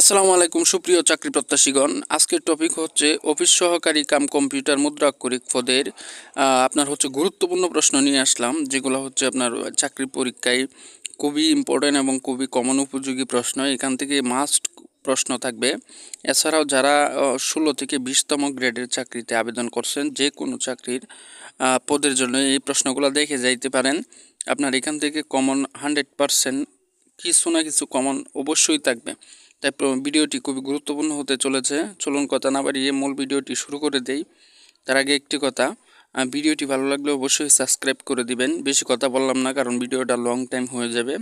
আসসালামু আলাইকুম সুপ্রিয় চাকরি প্রত্যাশীগণ। আজকের টপিক হচ্ছে অফিস সহকারী কাম কম্পিউটার মুদ্রাক্ষরিক পদের আহ, আপনার হচ্ছে গুরুত্বপূর্ণ প্রশ্ন নিয়ে আসলাম যেগুলো হচ্ছে আপনার চাকরি পরীক্ষায় খুবই ইম্পর্টেন্ট এবং খুবই কমন উপযোগী প্রশ্ন। এখান থেকে মাস্ট প্রশ্ন থাকবে। এছাড়াও যারা ষোলো থেকে বিশতম গ্রেডের চাকরিতে আবেদন করছেন যে কোনো চাকরির পদের জন্য এই প্রশ্নগুলো দেখে যাইতে পারেন। আপনার এখান থেকে কমন হান্ড্রেড পারসেন্ট কিছু না কিছু কমন অবশ্যই থাকবে। তাই ভিডিওটি খুবই গুরুত্বপূর্ণ হতে চলেছে। চলুন কথা না বাড়িয়ে মূল ভিডিওটি শুরু করে দেই। তার আগে একটি কথা ভিডিওটি ভালো লাগলে অবশ্যই সাবস্ক্রাইব করে দিবেন। বেশি কথা বললাম না, কারণ ভিডিওটা লং টাইম হয়ে যাবে,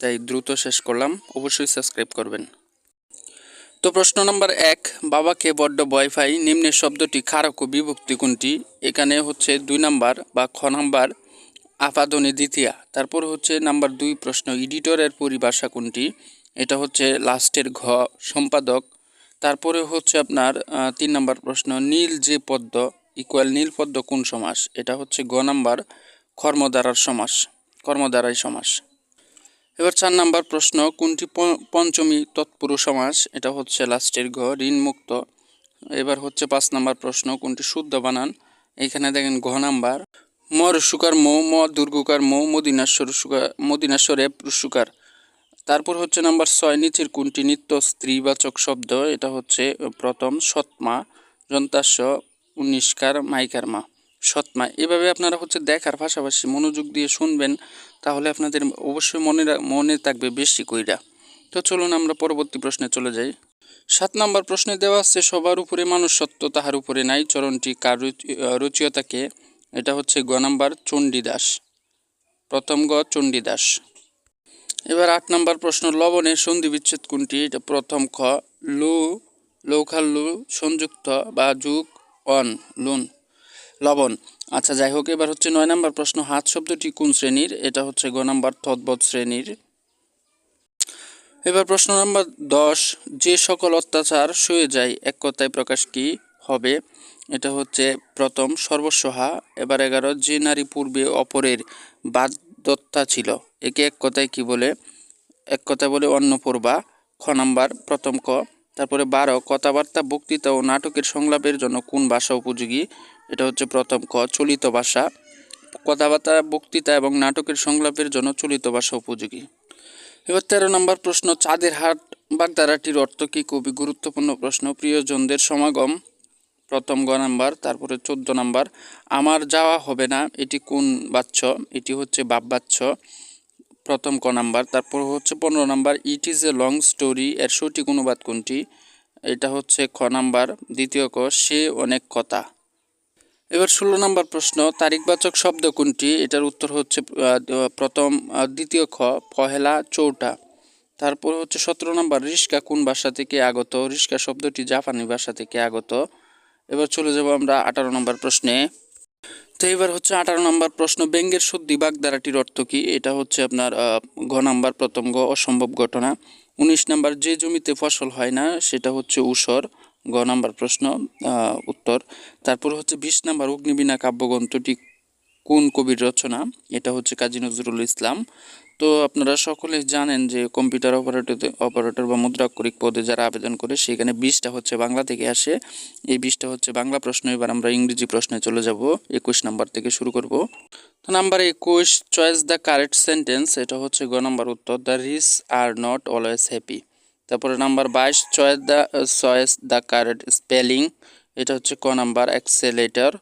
তাই দ্রুত শেষ করলাম। অবশ্যই সাবস্ক্রাইব করবেন। তো প্রশ্ন নম্বর এক, বাবাকে বড্ড ওয়াইফাই নিম্নের শব্দটি খারক ও বিভক্তি কোনটি? এখানে হচ্ছে দুই নাম্বার বা খ নাম্বার, আপাদনে দ্বিতীয়া। তারপর হচ্ছে নাম্বার দুই প্রশ্ন, এডিটরের পরিভাষা কোনটি? এটা হচ্ছে লাস্টের ঘ সম্পাদক। তারপরে হচ্ছে আপনার তিন নাম্বার প্রশ্ন, নীল যে পদ্ম ইকুয়াল নীল পদ্ম কোন সমাস? এটা হচ্ছে গ নাম্বার কর্মদ্বারার সমাস কর্মদ্বারাই সমাস। এবার চার নাম্বার প্রশ্ন, কোনটি পঞ্চমী তৎপুরুষ সমাস? এটা হচ্ছে লাস্টের ঘ, ঋণমুক্ত। এবার হচ্ছে পাঁচ নাম্বার প্রশ্ন, কোনটি শুদ্ধ বানান? এখানে দেখেন ঘ নাম্বার মর সুকার মৌ, ম দুর্গুকার মৌ, মদিনাশ্বর সুকার, মদিনাশ্বরে সুকার। তারপর হচ্ছে নাম্বার ছয়, নিচের কোনটি? নিত্য, স্ত্রীবাচক শব্দ, এটা হচ্ছে প্রথম, সৎমা যন্তাস্য উনিশকার মাইকার মা সৎমা, এভাবে আপনারা হচ্ছে দেখার পাশাপাশি মনোযোগ দিয়ে শুনবেন, তাহলে আপনাদের অবশ্যই মনে মনে থাকবে বেশি কইরা। তো চলুন আমরা পরবর্তী প্রশ্নে চলে যাই। সাত নম্বর প্রশ্নে দেওয়া আছে, সবার উপরে মানুষ সত্য তাহার উপরে নাই, চরণটি কার রুচিয়তাকে? এটা হচ্ছে গ নাম্বার, চণ্ডীদাস। প্রথম গ, চণ্ডীদাস। এবার আট নম্বর প্রশ্ন, লবণের সন্ধি বিচ্ছেদ কোনটি? এটা প্রথম খ, লু, লৌখাল লু সংযুক্ত বা যুগ, অন, লুন, লবণ। আচ্ছা যাই হোক, এবার হচ্ছে নয় নম্বর প্রশ্ন, হাত শব্দটি কোন শ্রেণির? এটা হচ্ছে গ নম্বর তদ্বৎ শ্রেণির। এবার প্রশ্ন নম্বর দশ, যে সকল অত্যাচার শুয়ে যায়, এক কথায় প্রকাশ কি হবে? এটা হচ্ছে প্রথম সর্বস্বহা এবার এগারো, যে নারী পূর্বে অপরের বাধ্যতা ছিল। একে এক কথায় কি বলে? এক কথা বলে অন্নপূর্বা, খ নাম্বার, প্রথম ক, তারপরে বারো, কথাবার্তা, বক্তৃতা ও নাটকের সংলাপের জন্য কোন ভাষা উপযোগী? এটা হচ্ছে প্রথম ক, চলিত ভাষা। কথাবার্তা, বক্তৃতা এবং নাটকের সংলাপের জন্য চলিত ভাষা উপযোগী। এবার তেরো নম্বর প্রশ্ন, চাঁদের হাট বাগদারাটির অর্থ কী? খুবই গুরুত্বপূর্ণ প্রশ্ন। প্রিয়জনদের সমাগম প্রথম গ নাম্বার, তারপরে চোদ্দ নাম্বার। আমার যাওয়া হবে না, এটি কোন বাচ্চ? এটি হচ্ছে বাপ বাচ্চ। প্রথম ক নাম্বার, তারপর হচ্ছে পনেরো number. It is a long story এর সঠিক অনুবাদ কোনটি? এটা হচ্ছে খ নাম্বার। দ্বিতীয় ক, সে অনেক কথা। এবার ষোলো নম্বর প্রশ্ন, তারিখবাচক শব্দ কোনটি? এটার উত্তর হচ্ছে প্রথম দ্বিতীয় খ, পহেলা চৌঠা। তারপর হচ্ছে সতেরো নম্বর রিস্কা কোন ভাষা থেকে আগত? রিস্কা শব্দটি জাপানি ভাষা থেকে আগত। এবার চলে যাব আমরা আঠারো নম্বর প্রশ্নে। তো এবার হচ্ছে আঠারো নম্বর প্রশ্ন, ব্যঙ্গের শুদ্ধি বাগদারাটির অর্থ কী? এটা হচ্ছে আপনার ঘ নাম্বার প্রথম গ অসম্ভব ঘটনা। উনিশ নাম্বার, যে জমিতে ফসল হয় না, সেটা হচ্ছে উসর। গ নাম্বার প্রশ্ন উত্তর। তারপর হচ্ছে বিশ নাম্বার, অগ্নিবীণা কাব্যগ্রন্থটি কোন কবির রচনা? এটা হচ্ছে কাজী নজরুল ইসলাম। তো আপনারা সকলে জানেন যে কম্পিউটার অপারেটর অপারেটর বা মুদ্রাক্ষরিক পদে যারা আবেদন করে, সেখানে বিশটা হচ্ছে বাংলা থেকে আসে। এই বিশটা হচ্ছে বাংলা প্রশ্ন। এবার আমরা ইংরেজি প্রশ্নে চলে যাব। একুশ নাম্বার থেকে শুরু করব। তো নাম্বার একুশ, চয়েস দ্য কারেক্ট সেন্টেন্স। এটা হচ্ছে গ নাম্বার উত্তর। The rich are not always happy তারপরে নাম্বার বাইশ, choose the choose the correct spelling. এটা হচ্ছে ক নাম্বার, অ্যাক্সেলেটার।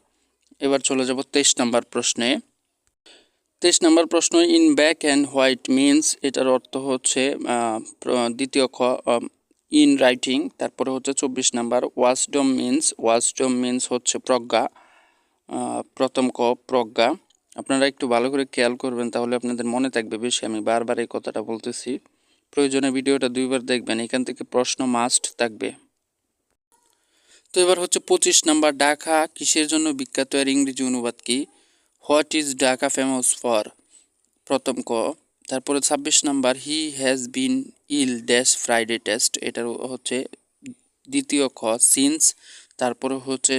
এবার চলে যাব তেইশ নাম্বার প্রশ্নে। তেইশ নাম্বার প্রশ্ন in black and white means এটার অর্থ হচ্ছে দ্বিতীয় খ ইন রাইটিং তারপরে হচ্ছে চব্বিশ number wisdom means wisdom means হচ্ছে প্রজ্ঞা প্রথম ক, প্রজ্ঞা। আপনারা একটু ভালো করে খেয়াল করবেন, তাহলে আপনাদের মনে থাকবে বেশি, আমি বারবার এই কথাটা বলতেছি। প্রয়োজনে ভিডিওটা দুইবার দেখবেন, এখান থেকে প্রশ্ন মাস্ট থাকবে। তো এবার হচ্ছে পঁচিশ নাম্বার ঢাকা, কিসের জন্য বিখ্যাত এর ইংরেজি অনুবাদ কি? What is Dhaka famous for প্রথম ক। তারপরে ছাব্বিশ number he has been ill dash Friday test এটার হচ্ছে দ্বিতীয় খ সিন্স তারপরে হচ্ছে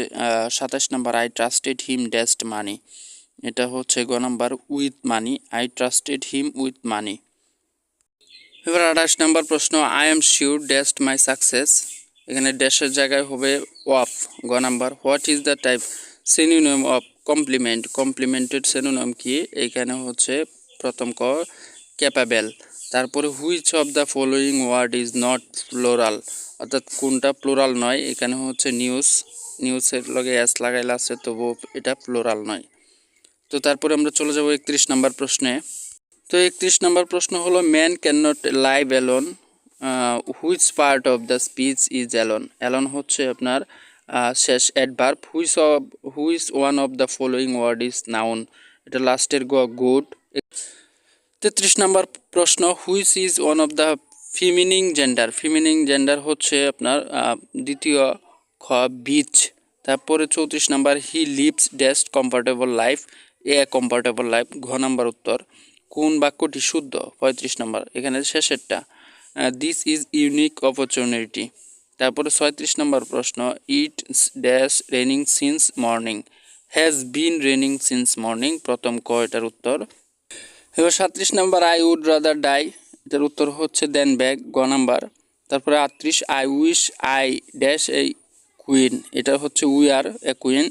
সাতাশ number I trusted him dash money এটা হচ্ছে গ number with money I trusted him with money এবার আঠাশ নম্বর প্রশ্ন I am sure dash my success এখানে ড্যাশের জায়গায় হবে অফ গ number. What is the type synonym of compliment? Complimented synonym কি? এইখানে হচ্ছে প্রথম ক, ক্যাপাবেল। তারপরে which of the following word is not plural? অর্থাৎ কোনটা প্লোরাল নয়? এখানে হচ্ছে নিউজ নিউজের লগে অ্যাস লাগাইলে আছে তবুও এটা প্লোরাল নয়। তো তারপরে আমরা চলে যাব একত্রিশ নম্বর প্রশ্নে। তো একত্রিশ নম্বর প্রশ্ন হলো man can not live alone which part of the speech is alone alone হচ্ছে আপনার শেষ adverb which of which one of the following word is noun এটা লাস্টের গ গুড তেত্রিশ নম্বর প্রশ্ন which is one of the feminine gender feminine gender হচ্ছে আপনার দ্বিতীয় খ বিচ তারপরে চৌত্রিশ number he lives ডেস্ট comfortable life a comfortable life ঘ নাম্বার উত্তর। কোন বাক্যটি শুদ্ধ? পঁয়ত্রিশ নাম্বার, এখানে শেষেরটা। দিস ইজ ইউনিক অপরচুনিটি তারপরে ছয়ত্রিশ নম্বর প্রশ্ন it dash raining since morning has been raining since morning প্রথম ক, এটার উত্তর। এবার সাত্রিশ number I would rather die এটার উত্তর হচ্ছে দেন ব্যাগ গ নাম্বার। তারপরে আটত্রিশ আই উইশ আই ড্যাশ এই কুইন এটা হচ্ছে উই আর এ কুইন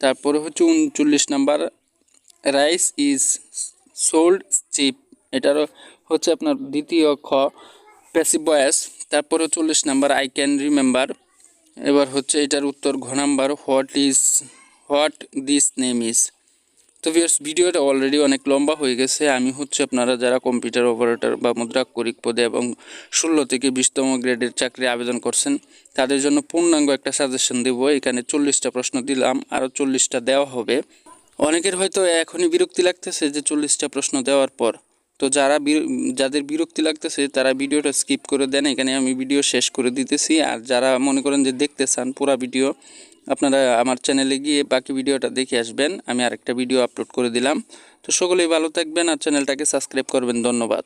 তারপরে হচ্ছে উনচল্লিশ number rice is sold cheap এটারও হচ্ছে আপনার দ্বিতীয় খ। প্যাসিভ বয়াস তারপরে চল্লিশ নাম্বার আই ক্যান রিমেম্বার এবার হচ্ছে এটার উত্তর ঘ number what is what this name is তো ভিউয়ার্স ভিডিওটা অলরেডি অনেক লম্বা হয়ে গেছে। আমি হচ্ছে আপনারা যারা কম্পিউটার অপারেটর বা মুদ্রাক্ষরিক পদে এবং ষোলো থেকে বিশতম গ্রেডের চাকরি আবেদন করছেন, তাদের জন্য পূর্ণাঙ্গ একটা সাজেশন দেব। এখানে চল্লিশটা প্রশ্ন দিলাম, আরও চল্লিশটা দেওয়া হবে। অনেকের হয়তো এখনই বিরক্তি লাগতেছে যে চল্লিশটা প্রশ্ন দেওয়ার পর। তো যারা যাদের বিরক্তি লাগতেছে, তারা ভিডিওটা স্কিপ করে দেন। এখানে আমি ভিডিও শেষ করে দিতেছি। আর যারা মনে করেন যে দেখতে চান পুরা ভিডিও আপনারা আমার চ্যানেলে গিয়ে বাকি ভিডিওটা দেখে আসবেন। আমি আরেকটা ভিডিও আপলোড করে দিলাম। তো সকলেই ভালো থাকবেন আর চ্যানেলটাকে সাবস্ক্রাইব করবেন। ধন্যবাদ।